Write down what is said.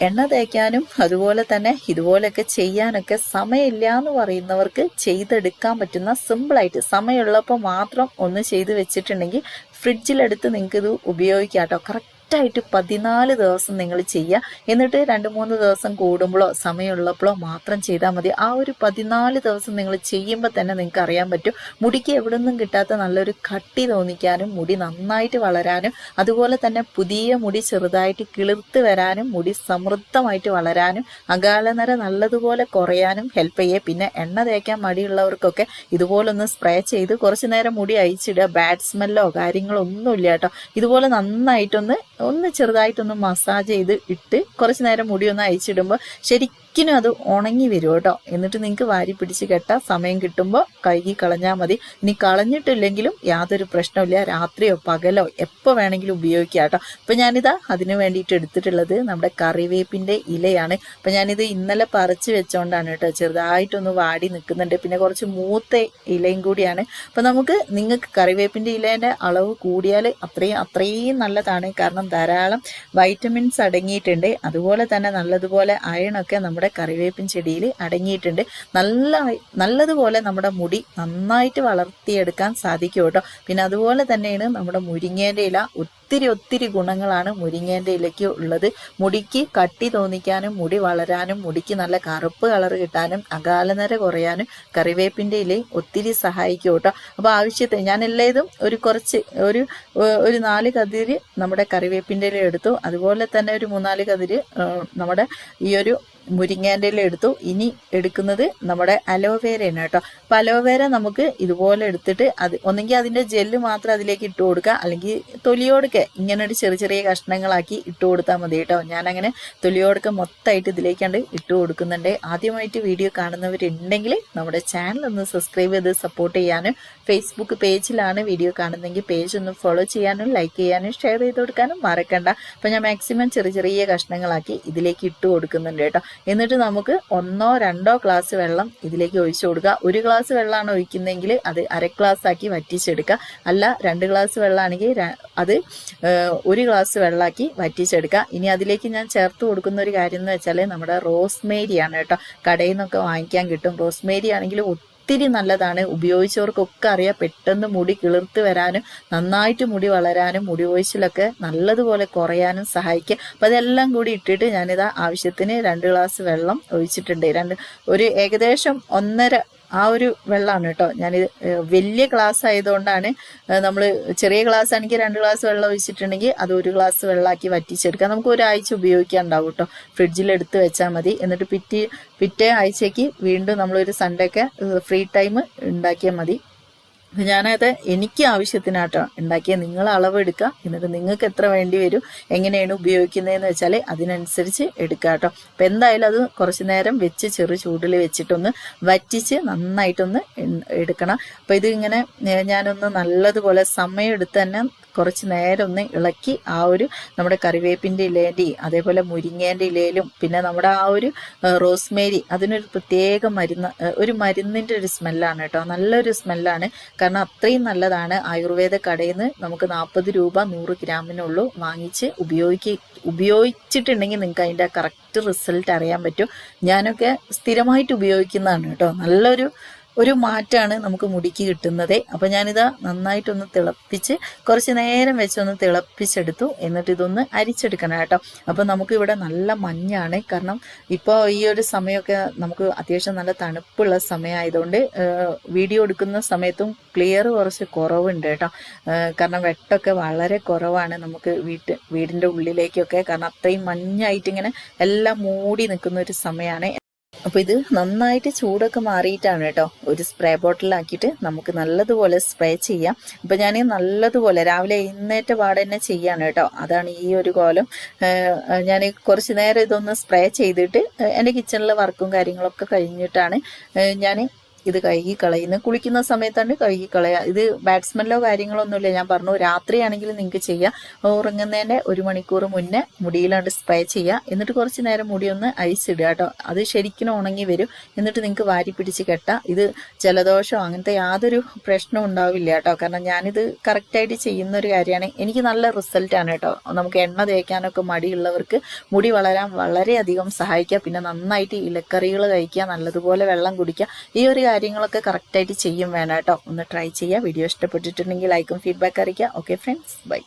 എണ്ണ തേക്കാനും അതുപോലെ തന്നെ ഇതുപോലെയൊക്കെ ചെയ്യാനൊക്കെ സമയമില്ല എന്ന് പറയുന്നവർക്ക് ചെയ്തെടുക്കാൻ പറ്റുന്ന സിമ്പിളായിട്ട് സമയമുള്ളപ്പോൾ മാത്രം ഒന്ന് ചെയ്ത് വെച്ചിട്ടുണ്ടെങ്കിൽ ഫ്രിഡ്ജിലെടുത്ത് നിങ്ങൾക്ക് ഇത് ഉപയോഗിക്കാം കേട്ടോ കറക്റ്റ് കറക്റ്റായിട്ട് പതിനാല് ദിവസം നിങ്ങൾ ചെയ്യുക എന്നിട്ട് രണ്ട് മൂന്ന് ദിവസം കൂടുമ്പോഴോ സമയമുള്ളപ്പോഴോ മാത്രം ചെയ്താൽ മതി. ആ ഒരു പതിനാല് ദിവസം നിങ്ങൾ ചെയ്യുമ്പോൾ തന്നെ നിങ്ങൾക്ക് അറിയാൻ പറ്റും. മുടിക്ക് എവിടെ നിന്നും കിട്ടാത്ത നല്ലൊരു കട്ടി തോന്നിക്കാനും മുടി നന്നായിട്ട് വളരാനും അതുപോലെ തന്നെ പുതിയ മുടി ചെറുതായിട്ട് കിളിർത്ത് വരാനും മുടി സമൃദ്ധമായിട്ട് വളരാനും അകാലനര നല്ലതുപോലെ കുറയാനും ഹെൽപ്പ് ചെയ്യേ. പിന്നെ എണ്ണ തേക്കാൻ മടിയുള്ളവർക്കൊക്കെ ഇതുപോലൊന്ന് സ്പ്രേ ചെയ്ത് കുറച്ചു നേരം മുടി അയച്ചിടുക ബാഡ് സ്മെല്ലോ കാര്യങ്ങളോ ഒന്നുമില്ല കേട്ടോ. ഇതുപോലെ നന്നായിട്ടൊന്ന് ഒന്ന് ചെറുതായിട്ടൊന്ന് മസാജ് ചെയ്ത് ഇട്ട് കുറച്ച് നേരം മുടി ഒന്ന് അയച്ചിടുമ്പോൾ ശരിക്കും അത് ഉണങ്ങി വരും കേട്ടോ. എന്നിട്ട് നിങ്ങൾക്ക് വാരി പിടിച്ച് കെട്ടാൻ സമയം കിട്ടുമ്പോൾ കഴുകി കളഞ്ഞാൽ മതി. ഇനി കളഞ്ഞിട്ടില്ലെങ്കിലും യാതൊരു പ്രശ്നമില്ല രാത്രിയോ പകലോ എപ്പോൾ വേണമെങ്കിലും ഉപയോഗിക്കാം കേട്ടോ. അപ്പം ഞാനിതാ അതിന് വേണ്ടിയിട്ട് എടുത്തിട്ടുള്ളത് നമ്മുടെ കറിവേപ്പിന്റെ ഇലയാണ്. അപ്പം ഞാനിത് ഇന്നലെ പറിച്ച് വെച്ചോണ്ടാണ് കേട്ടോ. ചെറുതായിട്ടൊന്ന് വാടി നിൽക്കുന്നുണ്ട്. പിന്നെ കുറച്ച് മൂത്ത ഇലയും കൂടിയാണ്. അപ്പം നമുക്ക് നിങ്ങൾക്ക് കറിവേപ്പിന്റെ ഇലേന്റെ അളവ് കൂടിയാൽ അത്രയും അത്രയും നല്ലതാണ്. കാരണം ധാരാളം വൈറ്റമിൻസ് അടങ്ങിയിട്ടുണ്ട്. അതുപോലെ തന്നെ നല്ലതുപോലെ അയണൊക്കെ നമ്മുടെ കറിവേപ്പിൻ ചെടിയിൽ അടങ്ങിയിട്ടുണ്ട്. നല്ല നല്ലതുപോലെ നമ്മുടെ മുടി നന്നായിട്ട് വളർത്തിയെടുക്കാൻ സാധിക്കും കേട്ടോ. പിന്നെ അതുപോലെ തന്നെയാണ് നമ്മുടെ മുരിങ്ങേന്റെ ഇല ഒത്തിരി ഒത്തിരി ഗുണങ്ങളാണ് മുരിങ്ങേന്റെ ഇലയ്ക്ക് ഉള്ളത്. മുടിക്ക് കട്ടി തോന്നിക്കാനും മുടി വളരാനും മുടിക്ക് നല്ല കറുപ്പ് കളർ കിട്ടാനും അകാലനര കുറയാനും കറിവേപ്പിന്റെ ഇലയും ഒത്തിരി സഹായിക്കും കേട്ടോ. അപ്പോൾ ആവശ്യത്തിന് ഞാൻ എല്ലാതും ഒരു കുറച്ച് ഒരു ഒരു നാല് കതിര് നമ്മുടെ കറിവേപ്പിന്റെ ഇല എടുത്തു. അതുപോലെ തന്നെ ഒരു മൂന്നാൽ കതിര് നമ്മുടെ ഈ ഒരു മുരിങ്ങേന്റെ ഇല എടുത്തു. ഇനി എടുക്കുന്നത് നമ്മുടെ അലോവേരയാണ് കേട്ടോ. അപ്പോൾ അലോവേര നമുക്ക് ഇതുപോലെ എടുത്തിട്ട് അത് ഒന്നെങ്കിൽ അതിന്റെ ജെല്ല് മാത്രം അതിലേക്ക് ഇട്ട് കൊടുക്കുക. അല്ലെങ്കിൽ തൊലിയോടൊക്കെ ഇങ്ങനെ ഒരു ചെറിയ ചെറിയ കഷ്ണങ്ങളാക്കി ഇട്ട് കൊടുത്താൽ മതി കേട്ടോ. ഞാനങ്ങനെ തൊലിയോടൊക്കെ മൊത്തമായിട്ട് ഇതിലേക്കാണ്ട് ഇട്ട് കൊടുക്കുന്നുണ്ട്. ആദ്യമായിട്ട് വീഡിയോ കാണുന്നവരുണ്ടെങ്കിൽ നമ്മുടെ ചാനൽ ഒന്ന് സബ്സ്ക്രൈബ് ചെയ്ത് സപ്പോർട്ട് ചെയ്യാനും ഫേസ്ബുക്ക് പേജിലാണ് വീഡിയോ കാണുന്നതെങ്കിൽ പേജ് ഒന്ന് ഫോളോ ചെയ്യാനും ലൈക്ക് ചെയ്യാനും ഷെയർ ചെയ്ത് കൊടുക്കാനും മറക്കണ്ട. അപ്പം ഞാൻ മാക്സിമം ചെറിയ ചെറിയ കഷ്ണങ്ങളാക്കി ഇതിലേക്ക് ഇട്ട് കൊടുക്കുന്നുണ്ട് കേട്ടോ. എന്നിട്ട് നമുക്ക് ഒന്നോ രണ്ടോ ഗ്ലാസ് വെള്ളം ഇതിലേക്ക് ഒഴിച്ചു കൊടുക്കുക. ഒരു ഗ്ലാസ് വെള്ളമാണ് ഒഴിക്കുന്നതെങ്കിൽ അത് അര ഗ്ലാസ് ആക്കി വറ്റിച്ചെടുക്കുക. അല്ല രണ്ട് ഗ്ലാസ് വെള്ളമാണെങ്കിൽ അത് ഒരു ഗ്ലാസ് വെള്ളമാക്കി വറ്റിച്ചെടുക്കുക. ഇനി അതിലേക്ക് ഞാൻ ചേർത്ത് കൊടുക്കുന്ന ഒരു കാര്യം എന്ന് വെച്ചാൽ നമ്മുടെ റോസ്മേരിയാണ് കേട്ടോ. കടയിൽ നിന്നൊക്കെ വാങ്ങിക്കാൻ കിട്ടും. റോസ്മേരി ആണെങ്കിൽ ഒത്തിരി നല്ലതാണ്. ഉപയോഗിച്ചവർക്കൊക്കെ അറിയാം പെട്ടെന്ന് മുടി കിളിർത്ത് വരാനും നന്നായിട്ട് മുടി വളരാനും മുടി ഒഴിച്ചിലൊക്കെ നല്ലതുപോലെ കുറയാനും സഹായിക്കും. അപ്പം അതെല്ലാം കൂടി ഇട്ടിട്ട് ഞാനിതാ ആവശ്യത്തിന് രണ്ട് ഗ്ലാസ് വെള്ളം ഒഴിച്ചിട്ടുണ്ട്. രണ്ട് ഒരു ഏകദേശം ഒന്നര ആ ഒരു വെള്ളമാണ് കേട്ടോ. ഞാനിത് വലിയ ഗ്ലാസ് ആയതുകൊണ്ടാണ് നമ്മൾ ചെറിയ ഗ്ലാസ് ആണെങ്കിൽ രണ്ട് ഗ്ലാസ് വെള്ളം ഒഴിച്ചിട്ടുണ്ടെങ്കിൽ അത് ഒരു ഗ്ലാസ് വെള്ളമാക്കി വറ്റിച്ചെടുക്കാം നമുക്ക് ഒരാഴ്ച ഉപയോഗിക്കാൻ ഉണ്ടാവും കേട്ടോ. ഫ്രിഡ്ജിൽ എടുത്ത് വെച്ചാൽ മതി. എന്നിട്ട് പിറ്റേ പിറ്റേ ആഴ്ചയ്ക്ക് വീണ്ടും നമ്മളൊരു സൺഡേ ഒക്കെ ഫ്രീ ടൈം ഉണ്ടാക്കിയാൽ മതി. ഞാനത് എനിക്ക് ആവശ്യത്തിനാട്ടോ ഉണ്ടാക്കിയ. നിങ്ങൾ അളവെടുക്കുക. എന്നിട്ട് നിങ്ങൾക്ക് എത്ര വേണ്ടി വരും എങ്ങനെയാണ് ഉപയോഗിക്കുന്നതെന്ന് വെച്ചാൽ അതിനനുസരിച്ച് എടുക്കുക കേട്ടോ. അപ്പം എന്തായാലും അത് കുറച്ച് നേരം വെച്ച് ചെറു ചൂടിൽ വെച്ചിട്ടൊന്ന് വറ്റിച്ച് നന്നായിട്ടൊന്ന് എടുക്കണം. അപ്പം ഇതിങ്ങനെ ഞാനൊന്ന് നല്ലതുപോലെ സമയം എടുത്ത് തന്നെ കുറച്ച് നേരം ഒന്ന് ഇളക്കി ആ ഒരു നമ്മുടെ കറിവേപ്പിന്റെ ഇലേന്റെയും അതേപോലെ മുരിങ്ങേന്റെ ഇലയിലും പിന്നെ നമ്മുടെ ആ ഒരു റോസ്മേരി അതിനൊരു പ്രത്യേക മരുന്ന് ഒരു മരുന്നിന്റെ ഒരു സ്മെല്ലാണ് കേട്ടോ. നല്ലൊരു സ്മെല്ലാണ്. കാരണം അത്രയും നല്ലതാണ് ആയുർവേദ കടയിൽ നിന്ന് നമുക്ക് നാൽപ്പത് രൂപ നൂറ് ഗ്രാമിനുള്ളൂ വാങ്ങിച്ച് ഉപയോഗിക്ക ഉപയോഗിച്ചിട്ടുണ്ടെങ്കിൽ നിങ്ങൾക്ക് അതിന്റെ കറക്റ്റ് റിസൾട്ട് അറിയാൻ പറ്റും. ഞാനൊക്കെ സ്ഥിരമായിട്ട് ഉപയോഗിക്കുന്നതാണ് കേട്ടോ. നല്ലൊരു ഒരു മാറ്റാണ് നമുക്ക് മുടിക്ക് കിട്ടുന്നത്. അപ്പോൾ ഞാനിത് നന്നായിട്ടൊന്ന് തിളപ്പിച്ച് കുറച്ച് നേരം വെച്ചൊന്ന് തിളപ്പിച്ചെടുത്തു. എന്നിട്ട് ഇതൊന്ന് അരിച്ചെടുക്കണം കേട്ടോ. അപ്പോൾ നമുക്കിവിടെ നല്ല മഞ്ഞാണ്. കാരണം ഇപ്പോൾ ഈ ഒരു സമയമൊക്കെ നമുക്ക് അത്യാവശ്യം നല്ല തണുപ്പുള്ള സമയമായതുകൊണ്ട് വീഡിയോ എടുക്കുന്ന സമയത്തും ക്ലിയർ കുറച്ച് കുറവുണ്ട് കേട്ടോ. കാരണം വെട്ടൊക്കെ വളരെ കുറവാണ് നമുക്ക് വീട്ട് വീടിന്റെ ഉള്ളിലേക്കൊക്കെ. കാരണം അത്രയും മഞ്ഞായിട്ട് ഇങ്ങനെ എല്ലാം മൂടി നിൽക്കുന്ന ഒരു സമയമാണ്. അപ്പോൾ ഇത് നന്നായിട്ട് ചൂടൊക്കെ മാറിയിട്ടാണ് കേട്ടോ. ഒരു സ്പ്രേ ബോട്ടിലാക്കിയിട്ട് നമുക്ക് നല്ലതുപോലെ സ്പ്രേ ചെയ്യാം. അപ്പോൾ ഞാൻ നല്ലതുപോലെ രാവിലെ എഴുന്നേറ്റ പാടെ തന്നെ ചെയ്യാണ് കേട്ടോ. അതാണ് ഈ ഒരു കോലം. ഞാൻ കുറച്ച് നേരം ഇതൊന്ന് സ്പ്രേ ചെയ്തിട്ട് എന്റെ കിച്ചണിലെ വർക്കും കാര്യങ്ങളൊക്കെ കഴിഞ്ഞിട്ടാണ് ഞാൻ ഇത് കഴുകി കളയുന്ന കുളിക്കുന്ന സമയത്താണ് കഴുകി കളയുക ഇത് ബാറ്റ്സ്മെല്ലോ കാര്യങ്ങളോ ഒന്നുമില്ല ഞാൻ പറഞ്ഞു രാത്രിയാണെങ്കിൽ നിങ്ങൾക്ക് ചെയ്യാം. ഉറങ്ങുന്നതിന്റെ ഒരു മണിക്കൂർ മുന്നേ മുടിയിലാണ്ട് സ്പ്രേ ചെയ്യുക എന്നിട്ട് കുറച്ച് നേരം മുടി ഒന്ന് അഴിച്ചിടുക കേട്ടോ. അത് ശരിക്കും ഉണങ്ങി വരും. എന്നിട്ട് നിങ്ങൾക്ക് വാരി പിടിച്ച് കെട്ടാം. ഇത് ജലദോഷമോ അങ്ങനത്തെ യാതൊരു പ്രശ്നവും ഉണ്ടാവില്ല കേട്ടോ. കാരണം ഞാനിത് കറക്റ്റായിട്ട് ചെയ്യുന്ന ഒരു കാര്യമാണ്. എനിക്ക് നല്ല റിസൾട്ടാണ് കേട്ടോ. നമുക്ക് എണ്ണ തേക്കാനൊക്കെ മടിയുള്ളവർക്ക് മുടി വളരാൻ വളരെയധികം സഹായിക്കുക പിന്നെ നന്നായിട്ട് ഇലക്കറികൾ കഴിക്കുക നല്ലതുപോലെ വെള്ളം കുടിക്കുക. ഈ ഒരു കാര്യങ്ങളൊക്കെ കറക്റ്റായിട്ട് ചെയ്യും വേണം കേട്ടോ. ഒന്ന് ട്രൈ ചെയ്യുക വീഡിയോ ഇഷ്ടപ്പെട്ടിട്ടുണ്ടെങ്കിൽ ലൈക്കും ഫീഡ്ബാക്ക് അറിയിക്കുക. Okay friends bye